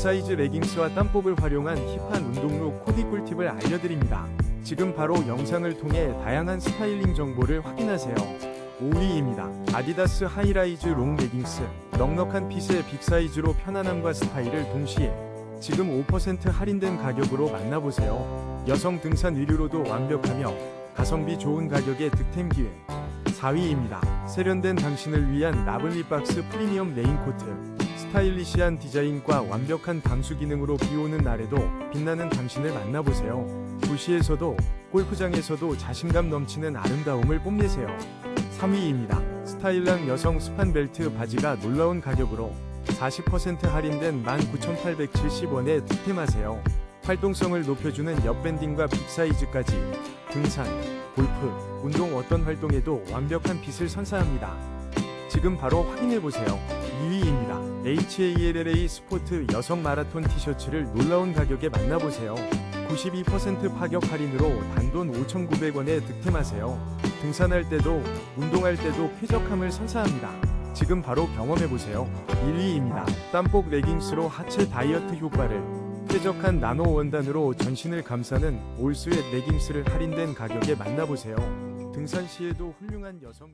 빅사이즈 레깅스와 땀복을 활용한 힙한 운동룩 코디 꿀팁을 알려드립니다. 지금 바로 영상을 통해 다양한 스타일링 정보를 확인하세요. 5위입니다. 아디다스 하이라이즈 롱 레깅스. 넉넉한 핏의 빅사이즈로 편안함과 스타일을 동시에 지금 5% 할인된 가격으로 만나보세요. 여성 등산 의류로도 완벽하며 가성비 좋은 가격의 득템 기회. 4위입니다. 세련된 당신을 위한 라블리 박스 프리미엄 레인코트. 스타일리시한 디자인과 완벽한 방수 기능으로 비 오는 날에도 빛나는 당신을 만나보세요. 도시에서도 골프장에서도 자신감 넘치는 아름다움을 뽐내세요. 3위입니다. 스타일랑 여성 스판 벨트 바지가 놀라운 가격으로 40% 할인된 19,870원에 득템하세요. 활동성을 높여주는 옆밴딩과 빅사이즈까지 등산, 골프, 운동 어떤 활동에도 완벽한 핏을 선사합니다. 지금 바로 확인해보세요. 2위입니다. HALLA 스포트 여성 마라톤 티셔츠를 놀라운 가격에 만나보세요. 92% 파격 할인으로 단돈 5,900원에 득템하세요. 등산할 때도 운동할 때도 쾌적함을 선사합니다. 지금 바로 경험해보세요. 1위입니다. 땀복 레깅스로 하체 다이어트 효과를 쾌적한 나노 원단으로 전신을 감싸는 올스웨트 레깅스를 할인된 가격에 만나보세요. 등산 시에도 훌륭한 여성